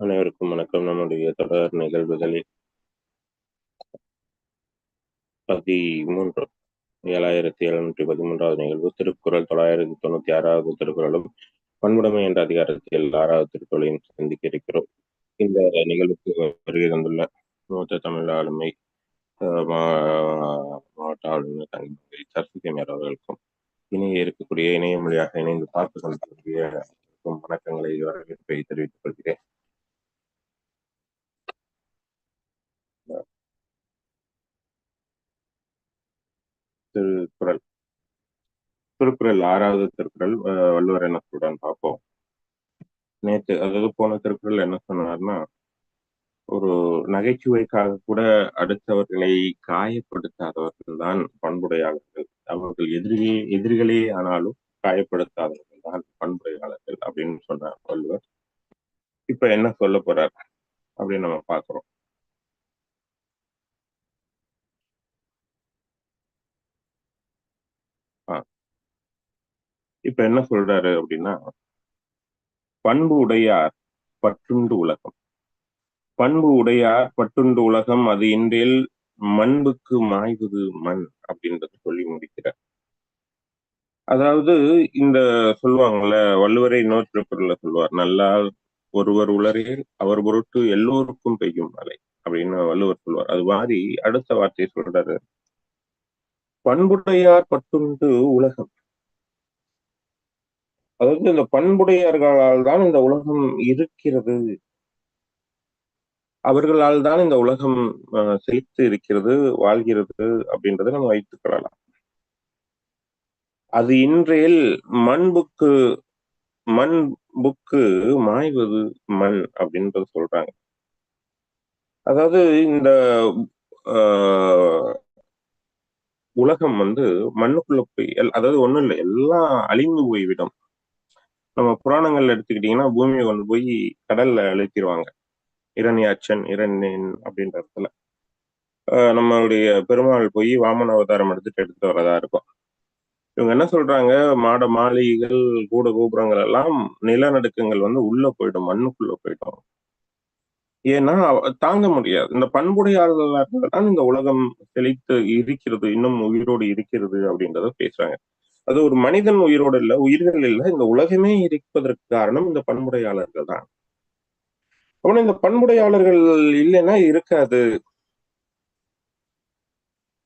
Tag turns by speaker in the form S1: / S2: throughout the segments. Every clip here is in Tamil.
S1: அனைவருக்கும் வணக்கம். நம்முடைய தொடர் நிகழ்வுகளில் 13 7713வது நிகழ்வு திருக்குறள் 996வது திருக்குறளும், பன்முடைமை என்ற அதிகாரத்தில் ஆறாவது திருக்குறளையும் சந்திக்க இருக்கிறோம். இந்த நிகழ்வுக்கு வருகை தந்துள்ள மூத்த தமிழ் ஆளுமை மா மாவட்ட ஆளுநர் தங்கை சர்சிகமேர் அவர்களுக்கும், இணைய இருக்கக்கூடிய இணைய மொழியாக இணைந்து பார்த்து கொண்டிருக்கக்கூடிய வணக்கங்களை வரவேற்பை தெரிவித்துக் கொள்கிறேன். திருக்குறள் திருக்குறள் ஆறாவது திருக்குறள் வள்ளுவர் என்ன சொல்றார்ன்னு பார்ப்போம். நேத்து அதாவது போன திருக்குறள் என்ன சொன்னார்னா ஒரு நகைச்சுவைக்காக கூட அடுத்தவர்களை காயப்படுத்தாதவர்கள் தான் பண்புடையாளர்கள். அவர்கள் எதிரியே எதிரிகளே ஆனாலும் காயப்படுத்தாதவர்கள் தான் பண்புடையாளர்கள் அப்படின்னு சொன்னார் வள்ளுவர். இப்ப என்ன சொல்லப் போறார்? அப்படின்னு நம்ம பாக்குறோம் ஆ. இப்ப என்ன சொல்றாரு அப்படின்னா, பண்பு உடையார் பற்றுண்டு உலகம். பண்பு உடையார் பற்றுண்டு உலகம் அது இன்றில் மண்புக்கு மாய்வது மண் அப்படின்றத சொல்லி முடிக்கிறார். அதாவது இந்த சொல்லுவாங்கல்ல, வள்ளுவரை இன்னொரு திருக்குறள்ல சொல்லுவார். நல்லா ஒருவர் உளரேல் அவர் பொருட்டு எல்லோருக்கும் பெய்யும் மழை அப்படின்னு வள்ளுவர் சொல்லுவார். அது மாதிரி அடுத்த வார்த்தையை சொல்றாரு. பண்புடையார் பட்டுண்டு உலகம். அதாவது இந்த பண்புடையர்களால் தான் இந்த உலகம் இருக்கிறது. அவர்களால் தான் இந்த உலகம் செழித்து இருக்கிறது, வாழ்கிறது அப்படின்றத நம்ம வைத்துக் கொள்ளலாம். அது இன்றையில் மண்புக்கு மண்புக்கு மாய்வது மண் அப்படின்றத சொல்றாங்க. அதாவது இந்த உலகம் வந்து மண்ணுக்குள்ள போய் அதாவது ஒண்ணும் இல்ல. எல்லாம் அழிந்து போய்விடும். நம்ம புராணங்கள்ல எடுத்துக்கிட்டீங்கன்னா, பூமியை கொண்டு போய் கடல்ல அழுத்திருவாங்க. அச்சன் இரணியன் அப்படின்ற இடத்துல. நம்மளுடைய பெருமாள் போய் வாமன அவதாரம் எடுத்துட்டு எடுத்துட்டு வரதா இருக்கும். இவங்க என்ன சொல்றாங்க, மாட மாளிகைகள், கூட கோபுரங்கள் எல்லாம் நிலநடுக்கங்கள் வந்து உள்ள போயிடும். மண்ணுக்குள்ள போயிடும். ஏன்னா, தாங்க முடியாது. இந்த பண்புடையாளர்களாக தான் இந்த உலகம் செழித்து இருக்கிறது, இன்னும் உயிரோடு இருக்கிறது அப்படின்றத பேசுறாங்க. அது ஒரு மனிதன் உயிரோடு இல்ல, உயிர்கள் இல்ல. இந்த உலகமே இருப்பதற்கு காரணம் இந்த பண்புடையாளர்கள் தான். அப்ப இந்த பண்புடையாளர்கள் இல்லைன்னா இருக்காது.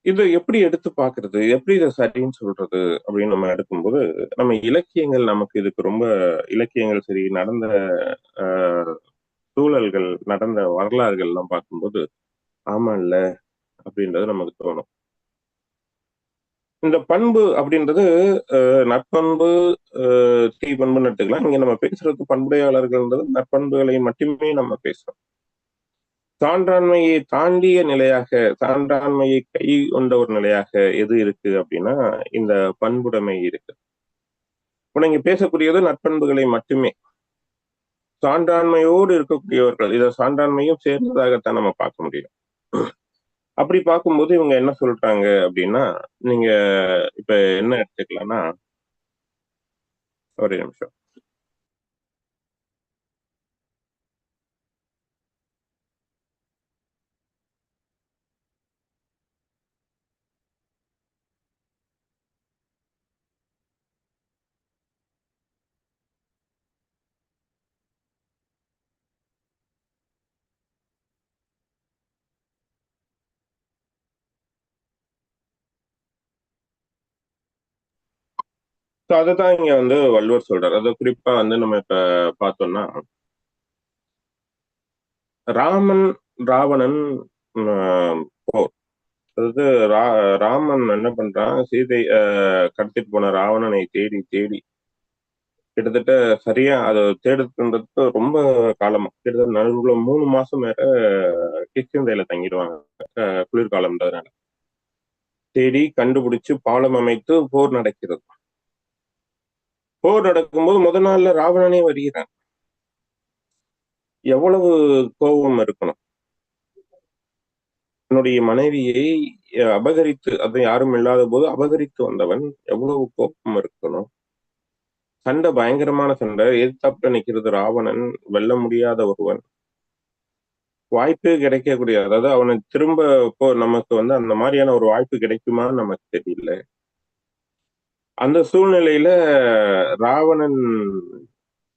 S1: இதை எப்படி எடுத்து பார்க்கறது எப்படி இதை சரின்னு சொல்றது? அப்படின்னு நம்ம எடுக்கும்போது, நம்ம இலக்கியங்கள் நமக்கு இதுக்கு ரொம்ப இலக்கியங்கள் சரி, நடந்த சூழல்கள், நடந்த வரலாறுகள்லாம் பார்க்கும்போது, ஆமா இல்ல அப்படின்றது நமக்கு தோணும். இந்த பண்பு அப்படின்றது நற்பண்பு, அ தீப்பண்புன்னு எடுத்துக்கலாம். இங்க நம்ம பேசுறது பண்புடையாளர்கள்ன்றது நற்பண்புகளை மட்டுமே நம்ம பேசுறோம். சான்றாண்மையை தாண்டிய நிலையாக, சான்றாண்மையை கை கொண்ட ஒரு நிலையாக எது இருக்கு அப்படின்னா, இந்த பண்புடைமை இருக்கு. இப்ப நீங்க பேசக்கூடியது நற்பண்புகளை மட்டுமே. சான்றாண்மையோடு இருக்கக்கூடியவர்கள், இதை சான்றாண்மையும் சேர்ந்ததாகத்தான் நம்ம பார்க்க முடியும். அப்படி பார்க்கும்போது இவங்க என்ன சொல்றாங்க அப்படின்னா, நீங்க இப்ப என்ன எடுத்துக்கலாம்னா ஒரே நிமிஷம். ஸோ அததான் இங்க வந்து வள்ளுவர் சொல்றாரு. அதை குறிப்பா வந்து நம்ம இப்ப பார்த்தோம்னா ராமன், ராவணன் போர். அதாவது ரா ராமன் என்ன பண்றான், சீதை கடத்திட்டு போன ராவணனை தேடி தேடி கிட்டத்தட்ட சரியா அத தேடுறதுன்றது ரொம்ப காலமா, கிட்டத்தட்ட நடுவுல மூணு மாசம் மேல கிஷ்கிந்தையில தங்கிடுவாங்க. குளிர்காலம்ன்றதுனால. தேடி கண்டுபிடிச்சு பாலம் அமைத்து போர் நடக்கிறது. போர் நடக்கும்போது முதல் நாள்ல ராவணனே வருகிறான். எவ்வளவு கோபம் இருக்கணும்? தன்னுடைய மனைவியை அபகரித்து அது யாரும் இல்லாத போது அபகரித்து வந்தவன் எவ்வளவு கோபம் இருக்கணும்? சண்டை பயங்கரமான சண்டை. எதிர்த்தாப்புல நிக்கிறது ராவணன், வெல்ல முடியாத ஒருவன். வாய்ப்பே கிடைக்கக்கூடிய அதாவது அவனை திரும்ப இப்போ நமக்கு வந்து அந்த மாதிரியான ஒரு வாய்ப்பு கிடைக்குமான்னு நமக்கு தெரியல அந்த சூழ்நிலையில ராவணன்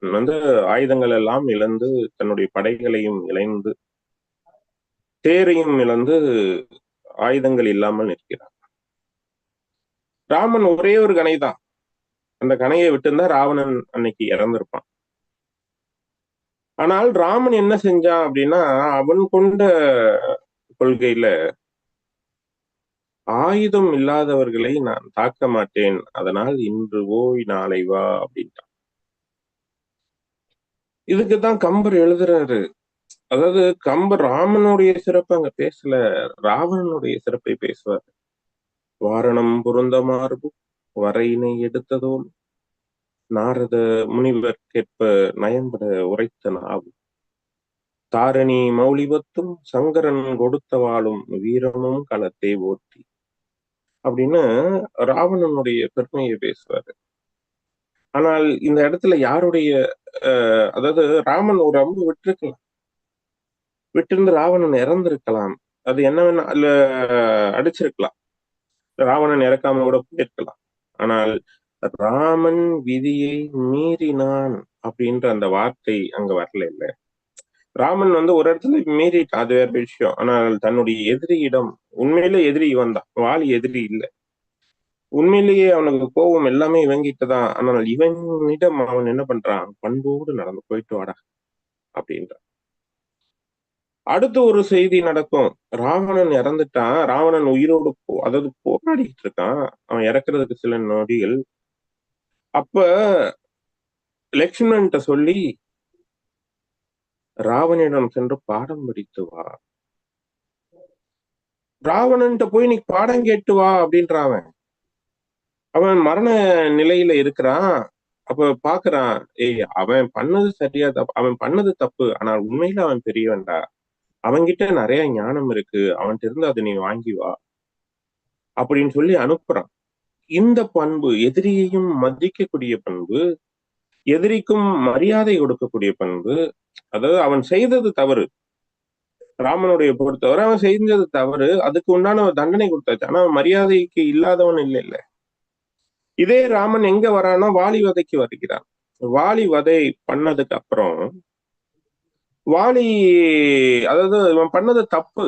S1: வந்து ஆயுதங்கள் எல்லாம் இழந்து தன்னுடைய படைகளையும் இழந்து தேரையும் இழந்து ஆயுதங்கள் இல்லாமல் நிற்கிறான். ராமன் ஒரே ஒரு கனை தான் அந்த கனையை விட்டுருந்தா ராவணன் அன்னைக்கு இறந்திருப்பான். ஆனால் ராமன் என்ன செஞ்சான் அப்படின்னா அவன் கொண்ட கொள்கையில ஆயுதம் இல்லாதவர்களை நான் தாக்க மாட்டேன். அதனால் இன்று ஓய் நாளை வா அப்படின்ட்டான். இதுக்குதான் கம்பர் எழுதுறாரு. அதாவது கம்பர் ராமனுடைய சிறப்பு அங்க பேசல ராவணனுடைய சிறப்பை பேசுவார். வாரணம் பொருந்த மார்பு வரையினை எடுத்ததோல் நாரத முனிவர் கேட்ப நயம்பட உரைத்த நாவு. தாரணி மௌலிபத்தும் சங்கரன் கொடுத்த வாழும் வீரமும் களத்தை ஓட்டி. அப்படின்னு ராவணனுடைய பெருமையை பேசுவாரு. ஆனால் இந்த இடத்துல யாருடைய அதாவது ராமன் ஒரு அம்பு விட்டிருக்கலாம். விட்டிருந்து ராவணன் இறந்திருக்கலாம். அது என்ன வேணா அல்ல அடிச்சிருக்கலாம். ராவணன் இறக்காம கூட போயிருக்கலாம். ஆனால் ராமன் விதியை மீறினான் அப்படின்ற அந்த வார்த்தை அங்க வரல இல்லை. ராமன் வந்து ஒரு இடத்துல மீறிட்டான். அது வேற விஷயம். ஆனால் தன்னுடைய எதிரியிடம் உண்மையிலே எதிரி இவன் தான். வாலி எதிரி இல்லை. உண்மையிலேயே அவனுக்கு கோபம் எல்லாமே இவங்கிட்டதான் ஆனால் இவனிடம் அவன் என்ன பண்றான்? பண்போடு நடந்து போயிட்டு வாடா அப்படின்றான். அடுத்து ஒரு செய்தி நடக்கும். ராவணன் இறந்துட்டான். ராவணன் உயிரோடு போ அதாவது போராடிட்டு இருக்கான். அவன் இறக்குறதுக்கு சில நொடிகள். அப்ப லக்ஷ்மணன்ட்ட சொல்லி ராவணிடம் சென்று பாடம் படித்து வா. ராவணன்ட்ட போய் நீ பாடம் கேட்டு வா அப்படின்ற அவன். அவன் மரண நிலையில இருக்கிறான். அப்ப பாக்குறான் ஏய் அவன் பண்ணது சரியா தப்பு அவன் பண்ணது தப்பு. ஆனால் உண்மையில அவன் பெரியவன்டா. அவன்கிட்ட நிறைய ஞானம் இருக்கு. அவன்கிட்ட இருந்து அதை நீ வாங்கி வா. அப்படின்னு சொல்லி அனுப்புறான். இந்த பண்பு எதிரியையும் மதிக்கக்கூடிய பண்பு எதிரிக்கும் மரியாதை கொடுக்கக்கூடிய பண்பு அதாவது அவன் செய்தது தவறு. ராமனுடைய பொறுத்தவரை அவன் செஞ்சது தவறு. அதுக்கு உண்டான தண்டனை கொடுத்தாச்சு. ஆனா மரியாதைக்கு இல்லாதவன் இல்லை இல்ல. இதே ராமன் எங்க வரானா வாலி வதைக்கு வருகிறான். வாலி வதை பண்ணதுக்கு அப்புறம் வாலி அதாவது இவன் பண்ணது தப்பு.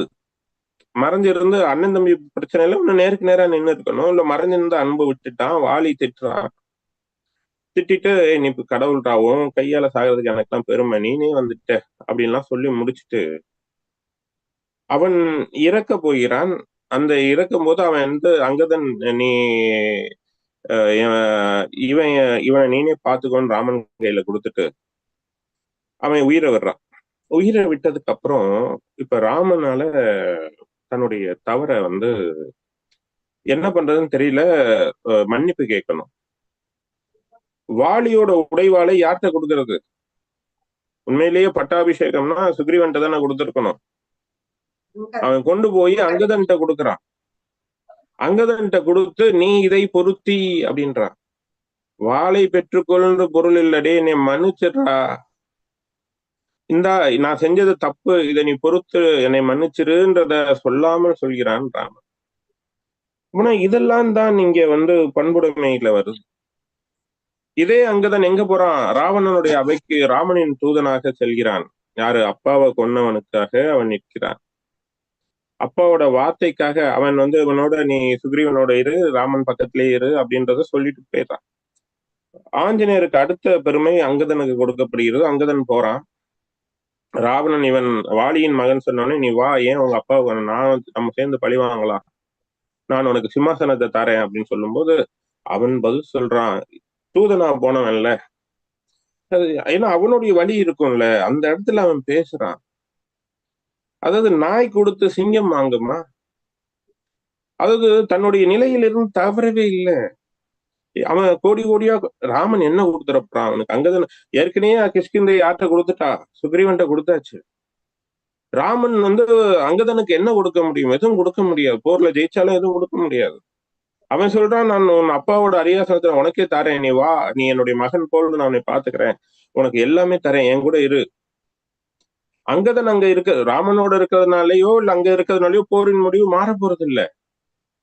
S1: மறைஞ்சிருந்து அண்ணன் தம்பி பிரச்சனையில ஒண்ணு நேருக்கு நேரா நின்று இருக்கணும் இல்ல மறைஞ்சிருந்து அன்பு விட்டுட்டான். வாலி திட்டுறான். திட்டிட்டு நீ இப்ப கடவுள்டாவும் கையால சாகிறதுக்கு எனக்குலாம் பெருமை. நீனே வந்துட்ட. அப்படின்லாம் சொல்லி முடிச்சுட்டு அவன் இறக்க போகிறான். அந்த இறக்கும் போது அவன் வந்து அங்கதன் நீ இவன் இவனை நீனே பாத்துக்கோன்னு ராமன் கையில கொடுத்துட்டு அவன் உயிரை விடுறான். உயிரை விட்டதுக்கு அப்புறம் இப்ப ராமனால தன்னுடைய தவற வந்து என்ன பண்றதுன்னு தெரியல மன்னிப்பு கேட்கணும். வாலியோட உடைவாளை யார்கிட்ட கொடுக்கறது? உண்மையிலேயே பட்டாபிஷேகம்னா சுக்ரீவன்ட்ட தானே கொடுத்துருக்கணும். அவன் கொண்டு போய் அங்கதன்ட்ட கொடுக்கறான். அங்கதன்ட்ட கொடுத்து நீ இதை பொருத்தி அப்படின்றான். வாளை பெற்றுக்கொள்ன்ற பொருள் இல்லடே நீ மன்னிச்சிடுறா. இந்தா நான் செஞ்சது தப்பு இதை நீ பொறுத்து என்னை மன்னிச்சிருன்றத சொல்லாமல் சொல்கிறான் ராமன். ஆனா இதெல்லாம் தான் இங்க வந்து பண்புடைமையில வருது. இதே அங்கதான் எங்க போறான்? ராவணனுடைய அவைக்கு ராமனின் தூதனாக செல்கிறான். யாரு? அப்பாவை கொன்னவனுக்காக அவன் நிற்கிறான். அப்பாவோட வார்த்தைக்காக அவன் வந்து இவனோட நீ சுக்ரீவனோட இரு ராமன் பக்கத்திலே இரு அப்படின்றத சொல்லிட்டு போயிடுறான். ஆஞ்சநேயருக்கு அடுத்த பெருமை அங்கதனுக்கு கொடுக்கப்படுகிறது. அங்கதன் போறான். ராவணன் இவன் வாலியின் மகன் சொன்னோடனே நீ வா ஏன் உங்க அப்பா நான் நம்ம சேர்ந்து பழி வாங்கலாம். நான் உனக்கு சிம்மாசனத்தை தரேன் அப்படின்னு சொல்லும்போது அவன் பதில் சொல்றான். தூதனா போனவன்ல. ஏன்னா அவனுடைய வழி இருக்கும்ல அந்த இடத்துல அவன் பேசுறான். அதாவது நாய் கொடுத்து சிங்கம் வாங்குமா? அதாவது தன்னுடைய நிலையிலிருந்து தவறவே இல்லை. அவன் கோடி கோடியா ராமன் என்ன கொடுத்துறப்பான் அவனுக்கு அங்கதான் ஏற்கனவே கிஷ்கிந்தை யார்கிட்ட கொடுத்துட்டா? சுக்ரீவன்ட்ட கொடுத்தாச்சு. ராமன் வந்து அங்கதனுக்கு என்ன கொடுக்க முடியும்? எதுவும் கொடுக்க முடியாது. போர்ல ஜெயிச்சாலும் எதுவும் கொடுக்க முடியாது. அவன் சொல்றான் நான் உன் அப்பாவோட அரியாசனத்துல உனக்கே தரேன். நீ வா நீ என்னுடைய மகன் போல் நான் உன்னை பாத்துக்கிறேன் உனக்கு எல்லாமே தரேன். என் கூட இரு. அங்கதன் அங்க இருக்க ராமனோட இருக்கிறதுனாலயோ இல்ல அங்க இருக்கிறதுனாலயோ போரின் முடிவு மாற போறது இல்ல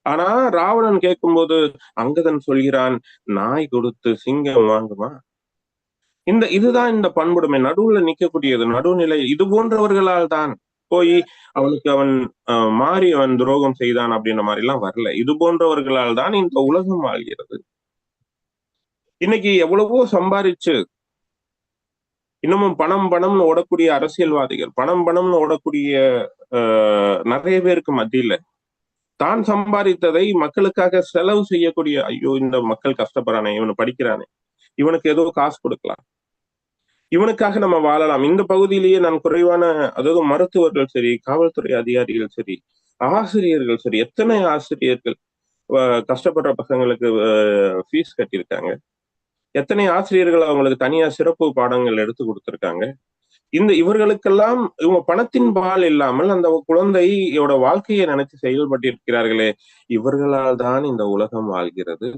S1: ஆனா ராவணன் கேட்கும்போது அங்கதன் சொல்கிறான் நாய் கொடுத்து சிங்கம் வாங்குமா? இந்த இதுதான் இந்த பண்புடைமை. நடுவுல நிக்கக்கூடியது. நடுநிலை இது போன்றவர்களால் தான் போய் அவனுக்கு அவன் அஹ், மாறி அவன் துரோகம் செய்தான் அப்படின்ற மாதிரி எல்லாம் வரல. இது போன்றவர்களால் தான் இந்த உலகம் வாழ்கிறது. இன்னைக்கு எவ்வளவோ சம்பாரிச்சு இன்னமும் பணம் பணம்னு ஓடக்கூடிய அரசியல்வாதிகள் பணம் பணம்னு ஓடக்கூடிய நிறைய பேருக்கு மத்தியில தான் சம்பாதித்ததை மக்களுக்காக செலவு செய்யக்கூடிய ஐயோ இந்த மக்கள் கஷ்டப்படுறானே இவனு படிக்கிறானே இவனுக்கு ஏதோ காசு கொடுக்கலாம். இவனுக்காக நம்ம வாழலாம். இந்த பகுதியிலேயே நான் குறைவான அதாவது மருத்துவர்கள் சரி காவல்துறை அதிகாரிகள் சரி ஆசிரியர்கள் சரி எத்தனை ஆசிரியர்கள் கஷ்டப்படுற பசங்களுக்கு ஃபீஸ் கட்டியிருக்காங்க? எத்தனை ஆசிரியர்கள் அவங்களுக்கு தனியா சிறப்பு பாடங்கள் எடுத்து கொடுத்திருக்காங்க? இந்த இவர்களுக்கெல்லாம் இவங்க பணத்தின் பால் இல்லாமல் அந்த குழந்தையோட வாழ்க்கையை நினைச்சு செயல்பட்டிருக்கிறார்களே இவர்களால் தான் இந்த உலகம் வாழ்கிறது.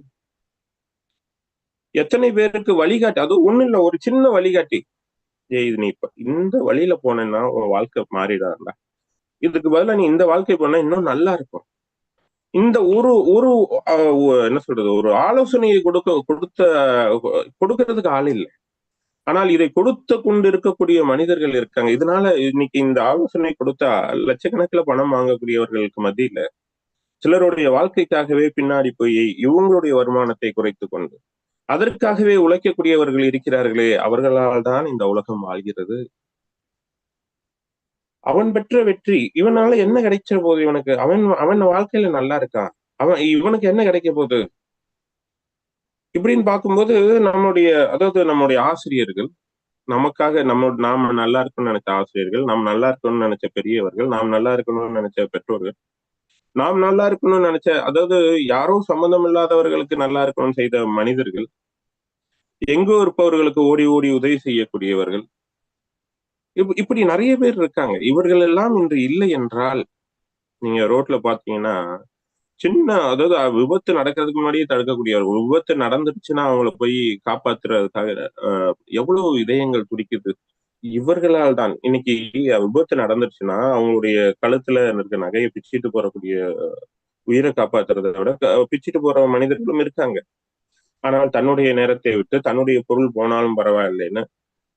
S1: எத்தனை பேருக்கு வழிகாட்டி அது ஒண்ணு இல்ல ஒரு சின்ன வழிகாட்டி. இது நீ இப்ப இந்த வழியில போனேன்னா உன் வாழ்க்கை மாறிடாருல இதுக்கு பதிலா நீ இந்த வாழ்க்கை போனா இன்னும் நல்லா இருக்கும். இந்த ஒரு ஒரு என்ன சொல்றது ஒரு ஆலோசனையை கொடுக்க கொடுத்த கொடுக்கறதுக்கு ஆள் இல்லை. ஆனால் இதை கொடுத்து கொண்டு இருக்கக்கூடிய மனிதர்கள் இருக்காங்க. இதனால இன்னைக்கு இந்த ஆலோசனை கொடுத்தா லட்சக்கணக்கில் பணம் வாங்கக்கூடியவர்களுக்கு மத்தியில சிலருடைய வாழ்க்கைக்காகவே பின்னாடி போய் இவங்களுடைய வருமானத்தை குறைத்து கொண்டு அதற்காகவே உழைக்கக்கூடியவர்கள் இருக்கிறார்களே அவர்களால் தான் இந்த உலகம் வாழ்கிறது. அவன் பெற்ற வெற்றி இவனால என்ன கிடைச்ச போது இவனுக்கு அவன் அவன் வாழ்க்கையில நல்லா இருக்கான் அவன் இவனுக்கு என்ன கிடைக்க போகுது? இப்படின்னு பார்க்கும்போது நம்முடைய அதாவது நம்முடைய ஆசிரியர்கள் நமக்காக நம்ம நாம நல்லா இருக்கணும்னு நினைச்ச ஆசிரியர்கள் நாம் நல்லா இருக்கணும்னு நினைச்ச பெரியவர்கள் நாம் நல்லா இருக்கணும்னு நினைச்ச பெற்றோர்கள் நாம் நல்லா இருக்கணும்னு நினைச்ச அதாவது யாரோ சம்பந்தம் இல்லாதவர்களுக்கு நல்லா இருக்கணும்னு செய்த மனிதர்கள் எங்கோ இருப்பவர்களுக்கு ஓடி ஓடி உதவி செய்யக்கூடியவர்கள் இப்- இப்படி நிறைய பேர் இருக்காங்க. இவர்கள் எல்லாம் இன்று இல்லை என்றால் நீங்க ரோட்ல பாத்தீங்கன்னா சின்ன அதாவது விபத்து நடக்கிறதுக்கு முன்னாடியே தடுக்கக்கூடியவர்கள் விபத்து நடந்துருச்சுன்னா அவங்கள போய் காப்பாத்துறதுக்காக அஹ், எவ்வளவு இதயங்கள் துடிக்குது. இவர்களால் தான் இன்னைக்கு விபத்து நடந்துருச்சுன்னா அவங்களுடைய கழுத்துல இருக்க நகையை பிச்சுட்டு போறக்கூடிய உயிரை காப்பாத்துறதை விட பிச்சுட்டு போற மனிதர்களும் இருக்காங்க. ஆனால் தன்னுடைய நேரத்தை விட்டு தன்னுடைய பொருள் போனாலும் பரவாயில்லைன்னு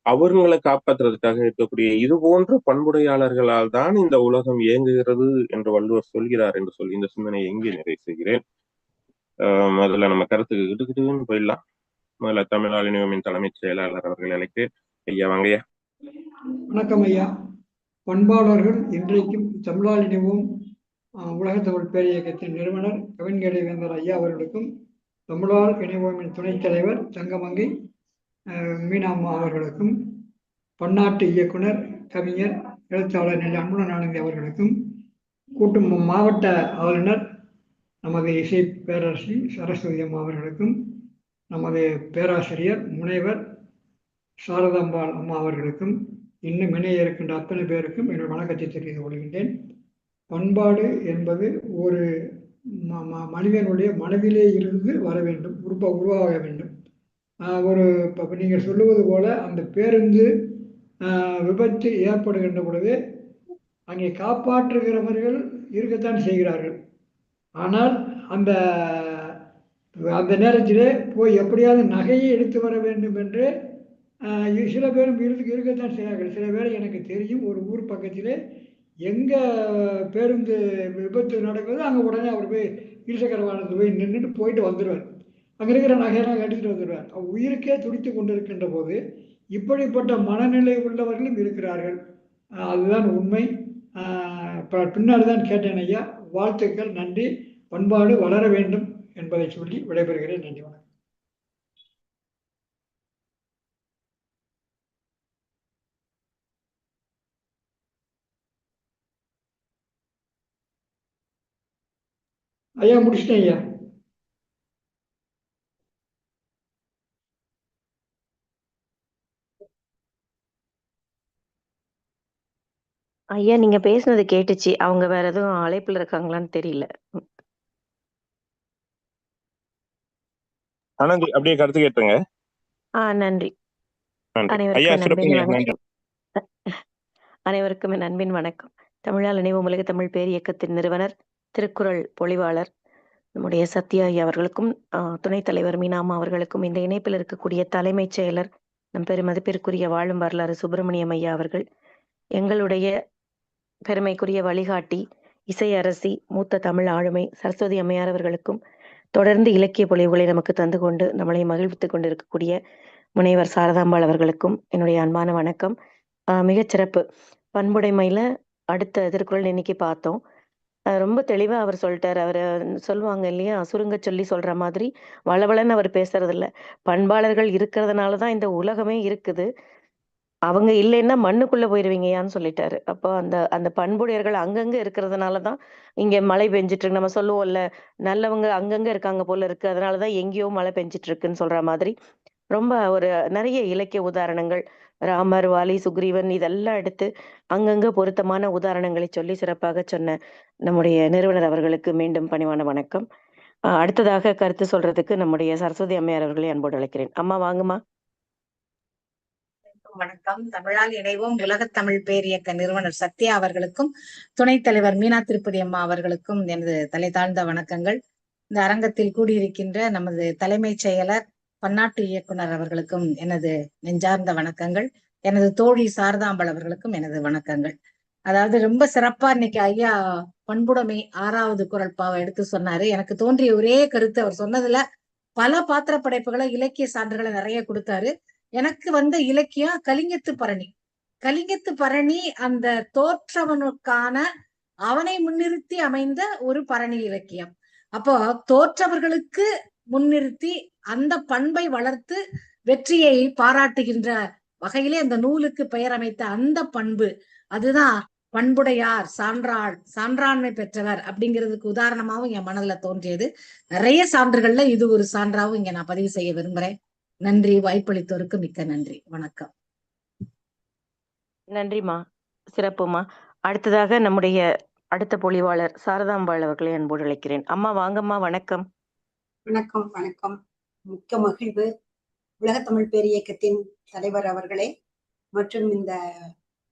S1: அவர்களை காப்பாற்றுறதுக்காக இருக்கக்கூடிய இது போன்ற பண்புடையாளர்களால் தான் இந்த உலகம் இயங்குகிறது என்று வள்ளுவர் சொல்கிறார் என்று சொல்லி இந்த சிந்தனையை எங்கே நிறைவு செய்கிறேன்? ஆஹ் முதல்ல நம்ம கருத்துக்கு கிட்டுக்கிட்டுன்னு போயிடலாம். முதல்ல தமிழ் நியமின் தலைமைச் செயலாளர் அவர்கள் எனக்கு ஐயா வாங்கய்யா.
S2: வணக்கம் ஐயா. பண்பாளர்கள் இன்றைக்கும் தமிழாளினவும் இணைவும் உலகத் தமிழ் பேரியக்கத்தின் நிறுவனர் கவின்கடை வேந்தர் ஐயா அவர்களுக்கும் தமிழால் இணைவோமின் துணைத் தலைவர் தங்கமங்கை மீனாம்மா அவர்களுக்கும் பன்னாட்டு இயக்குனர் கவிஞர் எழுத்தாளர் நெல் அன்புடன் ஆனந்தி அவர்களுக்கும் கூட்டும் மாவட்ட ஆளுநர் நமது இசை பேரரசி சரஸ்வதி அம்மா அவர்களுக்கும் நமது பேராசிரியர் முனைவர் சாரதாம்பாள் அம்மா அவர்களுக்கும் இன்னும் இணைய இருக்கின்ற அத்தனை பேருக்கும் என்னுடைய வணக்கத்தை தெரிவித்துக் கொள்கின்றேன். பண்பாடு என்பது ஒரு ம- ம- மனிதனுடைய மனதிலே இருந்து வர வேண்டும் உருப்ப உருவாக வேண்டும். ஒரு இப்போ நீங்கள் சொல்லுவது போல அந்த பேருந்து விபத்து ஏற்படுகின்ற பொழுது அங்கே காப்பாற்றுகிறவர்கள் இருக்கத்தான் செய்கிறார்கள். ஆனால் அந்த அந்த நேரத்திலே போய் எப்படியாவது நகையை எடுத்து வர வேண்டும் என்று சில பேரும் இருக்க இருக்கத்தான் செய்கிறார்கள். சில பேர் எனக்கு தெரியும். ஒரு ஊர் பக்கத்திலே எங்கே பேருந்து விபத்து நடக்குதோ அங்கே உடனே அவர் போய் இருசக்கர வாகனத்தில் போய் நின்றுட்டு போயிட்டு வந்துடுவார் அங்கே இருக்கிற நகையெல்லாம் எடுத்துகிட்டு வந்துடுவார் அவர் உயிருக்கே துடித்து கொண்டிருக்கின்ற போது இப்படிப்பட்ட மனநிலை உள்ளவர்களும் இருக்கிறார்கள். அதுதான் உண்மை. பின்னாடி தான் கேட்டேன் ஐயா. வாழ்த்துக்கள் நன்றி. பண்பாடு வளர வேண்டும் என்பதை சொல்லி விடைபெறுகிறேன். நன்றி வணக்கம். ஐயா முடிச்சிட்டேன் ஐயா.
S3: ஐயா நீங்க பேசுனது கேட்டுச்சு. அவங்க வேற எதுவும் அழைப்புல இருக்காங்களான்னு தெரியல.
S1: ஆனந்தி அப்படியே கருத்து கேட்டுங்க
S3: ஆ நன்றி.
S1: நன்றி.
S3: அனைவருக்கும் என் அன்பின் வணக்கம். தமிழால் நினைவும் உலக தமிழ் பேர் இயக்கத்தின் நிறுவனர் திருக்குறள் பொழிவாளர் நம்முடைய சத்யா அவர்களுக்கும் ஆஹ், துணைத் தலைவர் மீனாமா அவர்களுக்கும் இந்த இணைப்பில் இருக்கக்கூடிய தலைமைச் செயலர் நம் பெருமதிப்பிற்குரிய வாழும் வரலாறு சுப்பிரமணியம் ஐயா அவர்கள் எங்களுடைய பெருமைக்குரிய வழிகாட்டி இசை அரசி மூத்த தமிழ் ஆளுமை சரஸ்வதி அம்மையார் அவர்களுக்கும் தொடர்ந்து இலக்கிய பொழிவுகளை நமக்கு தந்து கொண்டு நம்மளை மகிழ்வித்துக் கொண்டிருக்கக்கூடிய முனைவர் சாரதாம்பாள் அவர்களுக்கும் என்னுடைய அன்பான வணக்கம். மிகச்சிறப்பு சிறப்பு. பண்புடைமையில அடுத்த திருக்குறள் இன்னைக்கு பார்த்தோம். ரொம்ப தெளிவா அவர் சொல்லிட்டார். அவர் சொல்லுவாங்க இல்லையா? சுருங்க சொல்லி சொல்ற மாதிரி வளவளன்னு அவர் பேசுறது இல்ல பண்பாளர்கள் இருக்கிறதுனால தான் இந்த உலகமே இருக்குது. அவங்க இல்லைன்னா மண்ணுக்குள்ள போயிருவீங்கயான்னு சொல்லிட்டாரு. அப்போ அந்த அந்த பண்புடையர்கள் அங்கங்க இருக்கிறதுனால தான் இங்க மழை பெஞ்சிட்டு இருக்கு நம்ம சொல்லுவோம்ல நல்லவங்க அங்கங்க இருக்காங்க போல இருக்கு. அதனாலதான் எங்கேயோ மழை பெஞ்சிட்டு இருக்குன்னு சொல்ற மாதிரி ரொம்ப ஒரு நிறைய இலக்கிய உதாரணங்கள் ராமர் வாலி சுக்ரீவன் இதெல்லாம் எடுத்து அங்கங்க பொருத்தமான உதாரணங்களை சொல்லி சிறப்பாக சொன்ன நம்முடைய நிறுவனர் அவர்களுக்கு மீண்டும் பணிவான வணக்கம். அடுத்ததாக கருத்து சொல்றதுக்கு நம்முடைய சரஸ்வதி அம்மையார் அவர்களை அன்போடு அழைக்கிறேன். அம்மா வாங்குமா
S4: வணக்கம். தமிழால் இணைவோம் உலகத் தமிழ் பேரியக்க நிறுவனர் சத்யா அவர்களுக்கும் துணைத் தலைவர் மீனா திருப்பதி அம்மா அவர்களுக்கும் எனது தலை தாழ்ந்த வணக்கங்கள். இந்த அரங்கத்தில் கூடியிருக்கின்ற நமது தலைமைச் செயலர் பன்னாட்டு இயக்குனர் அவர்களுக்கும் எனது நெஞ்சார்ந்த வணக்கங்கள். எனது தோழி சாரதாம்பல் அவர்களுக்கும் எனது வணக்கங்கள். அதாவது ரொம்ப சிறப்பா இன்னைக்கு ஐயா பண்புடைமை ஆறாவது குரல் பாவை எடுத்து சொன்னாரு. எனக்கு தோன்றிய ஒரே கருத்து அவர் சொன்னதுல பல பாத்திர படைப்புகளை இலக்கிய சான்றுகளை நிறைய கொடுத்தாரு. எனக்கு வந்த இலக்கியம் கலிங்கத்து பரணி. கலிங்கத்து பரணி அந்த தோற்றவனுக்கான அவனை முன்னிறுத்தி அமைந்த ஒரு பரணி இலக்கியம். அப்போ தோற்றவர்களுக்கு முன்னிறுத்தி அந்த பண்பை வளர்த்து வெற்றியை பாராட்டுகின்ற வகையிலே அந்த நூலுக்கு பெயர் அமைத்த அந்த பண்பு அதுதான் பண்புடையார் சான்றாள் சான்றாண்மை பெற்றவர் அப்படிங்கிறதுக்கு உதாரணமாவும் என் மனதுல தோன்றியது. நிறைய சான்றுகள்ல இது ஒரு சான்றாவும் இங்க நான் பதிவு செய்ய விரும்புறேன். நன்றி வாய்ப்பளித்தோருக்கு மிக்க நன்றி. வணக்கம்.
S3: நன்றிம்மா. சிறப்புமா அடுத்ததாக நம்முடைய அடுத்த பொழிவாளர் சாரதாம்பாள் அவர்களை அன்போடு அழைக்கிறேன். அம்மா வாங்கம்மா வணக்கம்.
S5: வணக்கம் வணக்கம். மிக்க மகிழ்வு. உலகத்தமிழ் பேர் இயக்கத்தின் தலைவர் அவர்களே மற்றும் இந்த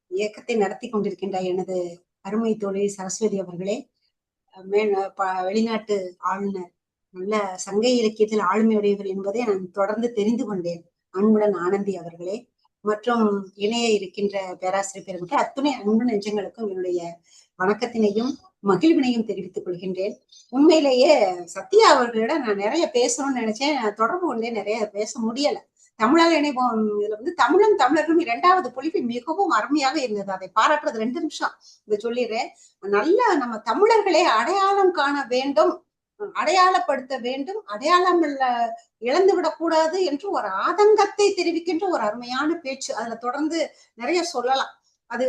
S5: இயக்கத்தை நடத்தி கொண்டிருக்கின்ற எனது அருமை தோழி சரஸ்வதி அவர்களே மே ப- வெளிநாட்டு ஆளுநர். நல்ல சங்க இலக்கியத்தில் ஆளுமையுடையவர் என்பதை நான் தொடர்ந்து தெரிந்து கொண்டேன் அன்புடன் ஆனந்தி அவர்களே. மற்றும் இணைய இருக்கின்ற பேராசிரியர் பெருமக்கள் அத்துணை அன்பு நெஞ்சங்களுக்கும் என்னுடைய வணக்கத்தினையும் மகிழ்வினையும் தெரிவித்துக் கொள்கின்றேன். உண்மையிலேயே சத்யா அவர்களிடம் நான் நிறைய பேசணும்னு நினைச்சேன். தொடர்பு கொண்டே நிறைய பேச முடியல. தமிழால் இணைப்போம் இதுல வந்து தமிழும் தமிழரும் இரண்டாவது பொழிப்பு மிகவும் அருமையாக இருந்தது. அதை பாராட்டுறது ரெண்டு நிமிஷம். இதை சொல்லிடுறேன். நல்ல நம்ம தமிழர்களை அடையாளம் காண வேண்டும். அடையாளப்படுத்த வேண்டும். அடையாளம் இல்ல இழந்து விடக்கூடாது என்று ஒரு ஆதங்கத்தை தெரிவிக்கின்ற ஒரு அருமையான பேச்சு. அதுல தொடர்ந்து நிறைய சொல்லலாம். அது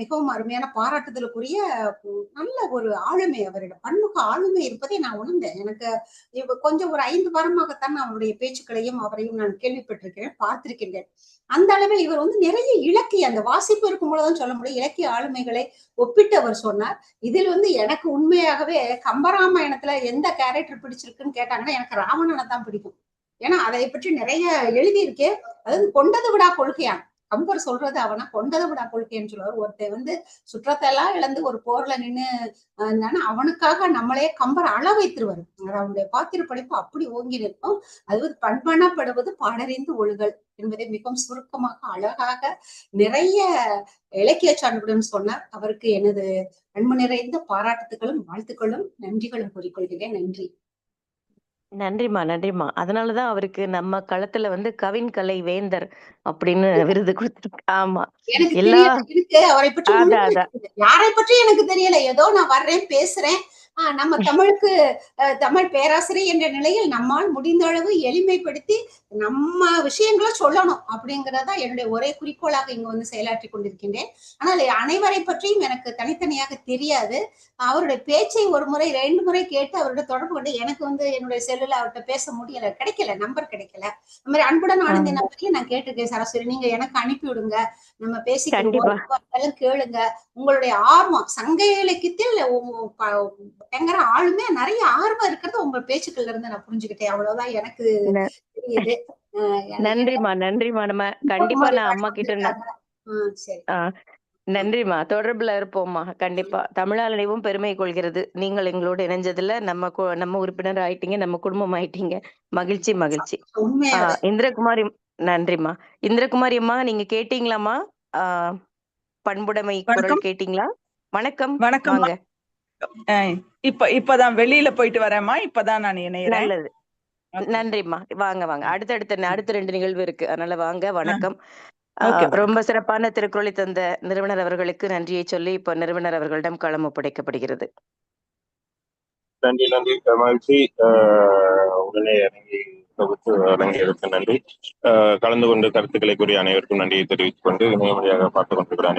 S5: மிகவும் அருமையான பாராட்டுதலுக்குரிய நல்ல ஒரு ஆளுமை அவரிடம். பன்முக ஆளுமை இருப்பதை நான் உணர்ந்தேன். எனக்கு கொஞ்சம் ஒரு ஐந்து வாரமாகத்தான் நான் அவருடைய பேச்சுக்களையும் அவரையும் நான் கேள்விப்பட்டிருக்கிறேன் பார்த்திருக்கின்றேன். அந்த அளவில் இவர் வந்து நிறைய இலக்கிய அந்த வாசிப்பு இருக்கும் பொழுதுதான் சொல்ல முடியும். இலக்கிய ஆளுமைகளை ஒப்பிட்டு அவர் சொன்னார். இதில் வந்து எனக்கு உண்மையாகவே கம்பராமாயணத்துல எந்த கேரக்டர் பிடிச்சிருக்குன்னு கேட்டாங்கன்னா எனக்கு ராவணனை தான் பிடிக்கும். ஏன்னா அதை பற்றி நிறைய எழுதியிருக்கேன். அதாவது கொண்டது விடா கொள்கையான். கம்பர் சொல்றது அவனா கொண்டது விடா கொள்கைன்னு சொல்லுவார். ஒருத்தர் வந்து சுற்றத்தெல்லாம் இழந்து ஒரு போர்ல நின்று இருந்தானா அவனுக்காக நம்மளே கம்பர் அள வைத்திருவாரு. அவனுடைய பாத்திர படைப்பு அப்படி ஓங்கி நிற்கும். அது பண்பனப்படுவது பாடறிந்து ஒழுகல் என்பதை மிகவும் சுருக்கமாக அழகாக நிறைய இலக்கிய சான்றுடன் சொன்னார். அவருக்கு எனது அன்பு நிறைந்த பாராட்டுகளும் வாழ்த்துக்களும் நன்றிகளும் கூறிக்கொள்கிறேன் நன்றி.
S3: நன்றிம்மா நன்றிம்மா. அதனாலதான் அவருக்கு நம்ம களத்துல வந்து கவின் கலை வேந்தர் அப்படின்னு விருது கொடுத்துருக்கு ஆமா.
S5: எனக்கு
S3: எல்லா-
S5: எனக்கு அவரை பற்றி
S3: அதான்,
S5: ஒண்ணுமே
S3: அதான்.
S5: தெரியல. யாரை பற்றி எனக்கு தெரியல. ஏதோ நான் வர்றேன் பேசுறேன். ஆஹ் நம்ம தமிழுக்கு அஹ், தமிழ் பேராசிரியர் என்ற நிலையில் நம்மால் முடிந்த அளவு எளிமைப்படுத்தி நம்ம விஷயங்களை சொல்லணும் அப்படிங்கறதா என்னுடைய ஒரே குறிக்கோளாக இங்க வந்து செயலாற்றி கொண்டிருக்கின்றேன். ஆனால் அனைவரை பற்றியும் எனக்கு தனித்தனியாக தெரியாது. அவருடைய பேச்சை ஒரு முறை ரெண்டு முறை கேட்டு அவரோட தொடர்பு கொண்டு எனக்கு வந்து என்னுடைய செல்லுல அவர்கிட்ட பேச முடியல கிடைக்கல நம்பர் கிடைக்கல. அந்த மாதிரி அன்புடன் ஆனந்த நம்பரையும் நான் கேட்டிருக்கேன் சரஸ்வதி. நீங்க எனக்கு அனுப்பி விடுங்க. நம்ம. அதெல்லாம் கேளுங்க. உங்களுடைய ஆர்வம் சங்க இலக்கியத்தில் பயங்கர ஆளுமே நிறைய ஆர்வம் இருக்கிறது உங்க பேச்சுக்கள்ல இருந்து நான் புரிஞ்சுக்கிட்டேன். அவ்வளவுதான் எனக்கு
S3: ந-
S5: தெரியுது அஹ் எனக்கு
S3: நன்றிம்மா நன்றிம்மா. நம்ம கண்டிப்பா நான் அம்மா கிட்ட ந-
S5: ஆஹ் சரி.
S3: ஆஹ் நன்றிம்மா. தொடர்புல இருப்போம்மா கண்டிப்பா. தமிழால் இணைவும் பெருமை கொள்கிறது. நீங்கள் எங்களோட இணைஞ்சதுல நம்ம நம்ம உறுப்பினர் ஆயிட்டீங்க நம்ம குடும்பம் ஆயிட்டீங்க. மகிழ்ச்சி மகிழ்ச்சி. இந்திரகுமாரி நன்றிம்மா. இந்திரகுமாரி அம்மா நீங்க கேட்டீங்களாம்மா? ஆஹ் பண்புடைமை குரல். கேட்டீங்களா? வணக்கம்.
S6: வணக்கம். இப்ப இப்பதான் வெளியில போயிட்டு வரேம்மா. இப்பதான் நான் இணையறேன்.
S3: நல்லது. நன்றிம்மா. வாங்க வாங்க. அடுத்தடுத்த அடுத்த ரெண்டு நிகழ்வு இருக்கு. அதனால வாங்க வணக்கம். ரொம்ப சிறப்பான திருக்குறளை தந்த நிறுவனர் அவர்களுக்கு நன்றியை சொல்லி இப்போ நிறுவனர் அவர்களிடம் களம் ஒப்படைக்கப்படுகிறது.
S1: நன்றி நன்றி. மகிழ்ச்சி உடனே இறங்கி தொகுத்து வழங்கியதற்கு நன்றி. ஆஹ் கலந்து கொண்டு கருத்துக்களை கூறிய அனைவருக்கும் நன்றியை தெரிவித்துக் கொண்டு இணைய வழியாக பார்த்துக் கொண்டிருக்கிற